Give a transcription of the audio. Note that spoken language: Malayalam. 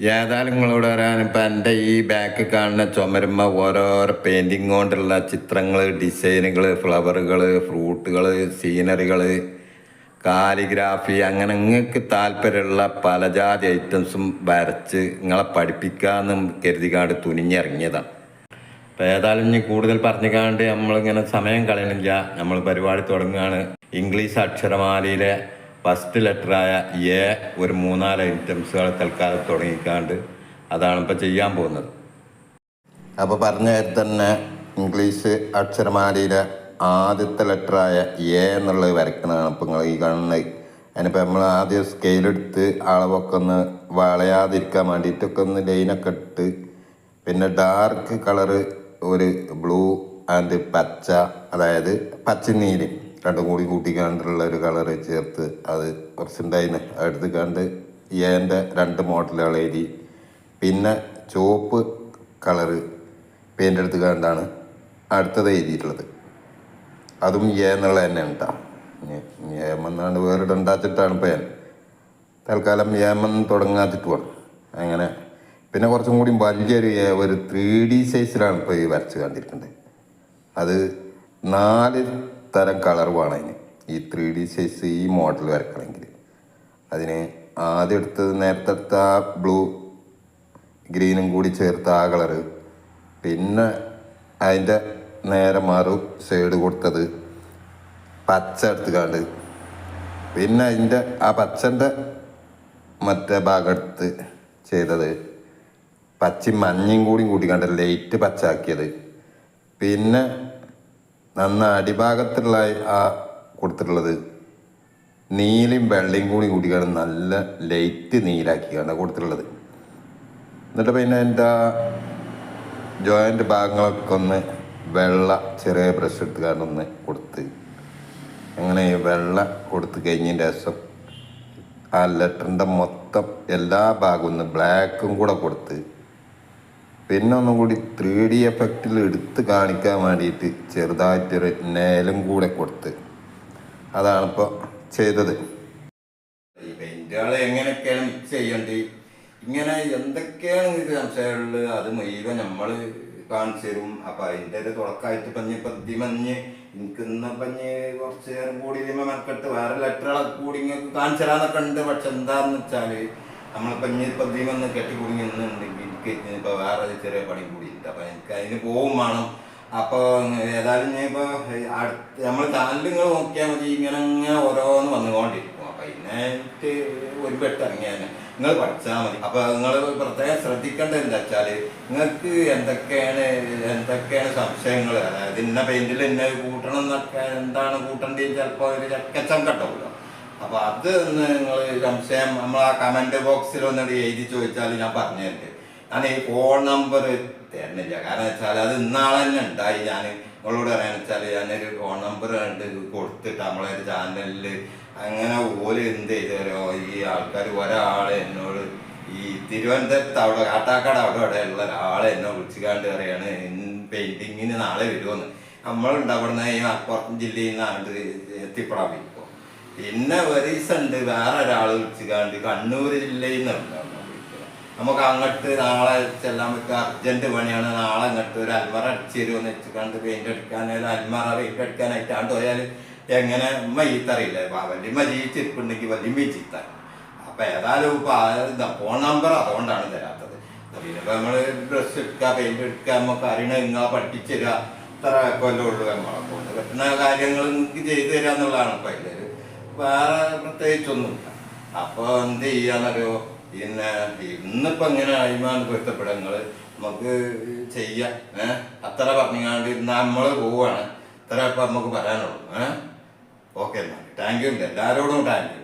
ഏതായാലും നിങ്ങളോട് പറയാൻ ഇപ്പം എന്റെ ഈ ബാക്ക് കാണുന്ന ചുമരുമ്മ ഓരോരോ പെയിന്റിങ് കൊണ്ടുള്ള ചിത്രങ്ങൾ ഡിസൈനുകൾ ഫ്ലവറുകൾ ഫ്രൂട്ടുകൾ സീനറികൾ കാലിഗ്രാഫി അങ്ങനെ നിങ്ങൾക്ക് താല്പര്യമുള്ള പലജാതി ഐറ്റംസും വരച്ച് നിങ്ങളെ പഠിപ്പിക്കാമെന്നും കരുതിക്കാണ്ട് തുനിഞ്ഞിറങ്ങിയതാണ് അപ്പോൾ ഏതായാലും ഇനി കൂടുതൽ പറഞ്ഞു കാണ്ട് നമ്മളിങ്ങനെ സമയം കളയണില്ല. നമ്മൾ പരിപാടി തുടങ്ങുകയാണ് ഇംഗ്ലീഷ് അക്ഷരമാലയിലെ ഫസ്റ്റ് ലെറ്ററായ എ ഒരു മൂന്നാൽ ഐറ്റംസുകൾ തൽക്കാലം തുടങ്ങിക്കാണ്ട് അതാണ് ഇപ്പോൾ ചെയ്യാൻ പോകുന്നത്. അപ്പോൾ പറഞ്ഞ തന്നെ ഇംഗ്ലീഷ് അക്ഷരമാലയിലെ ആദ്യത്തെ ലെറ്ററായ എ എന്നുള്ളത് വരയ്ക്കുന്നതാണ് ഇപ്പോൾ നിങ്ങൾ ഈ കാണുന്നത്. അതിനിപ്പോൾ നമ്മൾ ആദ്യം സ്കെയിലെടുത്ത് അളവൊക്കെ ഒന്ന് വളയാതിരിക്കാൻ വേണ്ടിയിട്ടൊക്കെ ഒന്ന് ലൈനൊക്കെ ഇട്ട് പിന്നെ ഡാർക്ക് കളറ് ഒരു ബ്ലൂ ആൻഡ് പച്ച അതായത് പച്ചനീര്. രണ്ടും കൂടി കൂട്ടിക്കാണ്ടുള്ള ഒരു കളറ് ചേർത്ത് അത് കുറച്ചുണ്ടായിരുന്നു എടുത്ത് കണ്ട് ഏന്റെ രണ്ട് മോഡലുകൾ എഴുതി. പിന്നെ ചുവപ്പ് കളറ് പെയിന്റ് എടുത്ത് കണ്ടാണ് അടുത്തത് എഴുതിയിട്ടുള്ളത്. അതും ഏ എന്നുള്ള തന്നെ ഉണ്ടാവും ഏമെന്നാണ് വേറിടണ്ടാച്ചിട്ടാണ് ഉണ്ടാച്ചിട്ടാണ് ഞാൻ. തൽക്കാലം ഏമെന്ന് തുടങ്ങാത്തിട്ട് വേണം അങ്ങനെ. പിന്നെ കുറച്ചും കൂടി വലിയൊരു ഒരു ത്രീ ഡി സൈസിലാണ് ഇപ്പോൾ ഈ വരച്ച് കണ്ടിരിക്കുന്നത് അത് നാല് തരം കളർ വേണം അതിന്. ഈ ത്രീ ഡി സൈസ് ഈ മോഡൽ വരക്കണമെങ്കിൽ. അതിന് ആദ്യം എടുത്തത് നേരത്തെ എടുത്ത ആ ബ്ലൂ ഗ്രീനും കൂടി ചേർത്ത ആ കളറ് പിന്നെ അതിന്റെ നേരെ മറു സൈഡ് കൊടുത്തത് പച്ച എടുത്തുകാണ്ട്. പിന്നെ അതിന്റെ ആ പച്ചന്റെ മറ്റേ ഭാഗം എടുത്ത് ചെയ്തത് പച്ചയും മഞ്ഞയും കൂടി കൂട്ടിക്കാണ്ട് ലൈറ്റ് പച്ചാക്കിയത് പിന്നെ നന്ന അടിഭാഗത്തുള്ള ആ കൊടുത്തിട്ടുള്ളത് നീലയും വെള്ളയും കൂടി കൂടിയാണ് നല്ല ലൈറ്റ് നീലാക്കിയാണ് കൊടുത്തിട്ടുള്ളത്. എന്നിട്ട് പിന്നെ എന്റെ ജോയിന്റ് ഭാഗങ്ങളൊക്കെ ഒന്ന് വെള്ള ചെറിയ ബ്രഷ് എടുത്ത് ഒന്ന് കൊടുത്ത്. അങ്ങനെ വെള്ള കൊടുത്ത് കഴിഞ്ഞതിന്റെ ശേഷം ആ ലെറ്ററിന്റെ മൊത്തം എല്ലാ ഭാഗവും ബ്ലാക്കും കൂടെ കൊടുത്ത് പിന്നെ ഒന്നും കൂടി ത്രീ ഡി എഫക്റ്റിൽ എടുത്ത് കാണിക്കാൻ വേണ്ടിയിട്ട് ചെറുതായിട്ടൊരു നേലും കൂടെ കൊടുത്ത്. അതാണിപ്പോൾ ചെയ്തത്. ഈ പെയിന്റുകൾ എങ്ങനെയൊക്കെയാണ് മിക്സ് ചെയ്യേണ്ടത് ഇങ്ങനെ എന്തൊക്കെയാണ് ഇത് സംശയമുള്ളത്? അത് മുഴുവൻ നമ്മൾ കാണിച്ചു തരും. അപ്പം അതിന്റെ ഒരു തുടക്കമായിട്ട് പഞ്ഞ് പദ്യമഞ്ഞ് എനിക്ക് ഇന്ന് പഞ്ഞ് കുറച്ച് നേരം കൂടി ഇതിമ മെനക്കെട്ട് വേറെ ലെറ്ററുകളൊക്കെ കൂടി ഇങ്ങനെ കാണിച്ചു തരാന്നൊക്കെ ഉണ്ട്. പക്ഷെ എന്താണെന്ന് വെച്ചാൽ വെച്ചാൽ പഞ്ഞ് ഇനി പദ്യമന്ന് കെട്ടിക്കൂടി നിന്നുണ്ടെങ്കിൽ എനിക്ക് ഇപ്പൊ വേറെ ചെറിയ പണി കൂടി ഇല്ല അപ്പൊ എനിക്ക് അതിന് പോവും വേണം. അപ്പൊ ഏതായാലും ഇപ്പൊ അടുത്ത് നമ്മൾ ചാനൽ നിങ്ങൾ നോക്കിയാൽ മതി. ഇങ്ങനെ ഇങ്ങനെ ഓരോന്ന് വന്നുകൊണ്ടിരിക്കും. അപ്പൊ എനിക്ക് ഒരു പെട്ട് ഇറങ്ങിയാൽ നിങ്ങൾ പഠിച്ചാൽ മതി. അപ്പൊ നിങ്ങൾ പ്രത്യേകം ശ്രദ്ധിക്കേണ്ടത് എന്താ വെച്ചാൽ നിങ്ങൾക്ക് എന്തൊക്കെയാണ് എന്തൊക്കെയാണ് സംശയങ്ങൾ അതായത് ഇന്ന പെയിന്റിൽ ഇന്ന കൂട്ടണം എന്നൊക്കെ എന്താണ് കൂട്ടേണ്ടത് ചിലപ്പോൾ ഒരു ചക്കച്ചം കണ്ടാവുമല്ലോ അപ്പൊ അത് നിങ്ങൾ സംശയം നമ്മൾ ആ കമന്റ് ബോക്സിൽ ഒന്ന് എഴുതി ചോദിച്ചാൽ ഞാൻ പറഞ്ഞു തരുന്നുണ്ട് ഞാൻ ഈ ഫോൺ നമ്പർ തരുന്നില്ല കാരണം വെച്ചാൽ അത് ഇന്നാളെ തന്നെ ഉണ്ടായി. ഞാൻ നിങ്ങളോട് പറയാന്ന് വെച്ചാൽ ഞാനൊരു ഫോൺ നമ്പർ കണ്ട് കൊടുത്തിട്ട് നമ്മളെ ഒരു ചാനലിൽ അങ്ങനെ ഓൽ എന്ത് ചെയ്തോ ഈ ആൾക്കാർ ഒരാൾ എന്നോട് ഈ തിരുവനന്തപുരത്ത് അവിടെ കാട്ടാക്കാട് അവിടെ അവിടെ ഉള്ള ഒരാളെ എന്നെ വിളിച്ചുകാണ്ട് പറയാണ് പെയിന്റിങ്ങിന് നാളെ വരുമെന്ന് നമ്മളുണ്ട് അവിടുന്ന് ഈ മലപ്പുറം ജില്ലയിൽ നിന്നാണ്ട് എത്തിപ്പെടാൻ പിന്നെ ഒരു ദിവസം ഉണ്ട് വേറെ ഒരാൾ വിളിച്ചുകാണ്ട് കണ്ണൂർ ജില്ലയിൽ നിന്നുണ്ട് നമുക്ക് അങ്ങോട്ട് നാളെ ചെല്ലാൻ പറ്റുക അർജന്റ് പണിയാണ്. നാളെ അങ്ങോട്ട് ഒരു അൽമറ അടിച്ചു വെച്ചുകൊണ്ട് പെയിന്റ് അടിക്കാൻ അൽമറ പെയിന്റ് അടിക്കാനായിട്ടാണ്ട് പോയാൽ എങ്ങനെ മയ്യത്തറിയില്ല വലിയ വല്യമ്മ ജീവിച്ചിരിപ്പുണ്ടെങ്കിൽ വല്യമ്മ ചീത്ത അപ്പൊ ഏതായാലും ഇപ്പൊ ഫോൺ നമ്പർ അതുകൊണ്ടാണ് തരാത്തത്. പിന്നെ നമ്മൾ ഡ്രസ് എടുക്കുക പെയിന്റ് എടുക്കുക നമുക്ക് അറിയണ നിങ്ങളെ പഠിപ്പിച്ചു തരിക ഇത്ര കൊല്ലമുള്ളൂ നമ്മളെ കൊണ്ട് പറ്റുന്ന കാര്യങ്ങൾ നിങ്ങൾക്ക് ചെയ്തു തരിക എന്നുള്ളതാണ് ഇപ്പൊ അതിലൊരു വേറെ പ്രത്യേകിച്ചൊന്നുമില്ല. അപ്പൊ എന്ത് ചെയ്യാന്നറിയോ? പിന്നെ ഇന്നിപ്പോ എങ്ങനെ അഴിമാന്ന് പൊരുത്തപ്പെടങ്ങൾ? നമുക്ക് ചെയ്യാം ഏഹ് അത്ര പറഞ്ഞാണ്ട് നമ്മൾ പോവാണ്. ഇത്ര ഇപ്പൊ നമുക്ക് പറയാനുള്ളൂ ഏഹ് ഓക്കെ എന്നാൽ താങ്ക് യു എല്ലാവരോടും താങ്ക് യു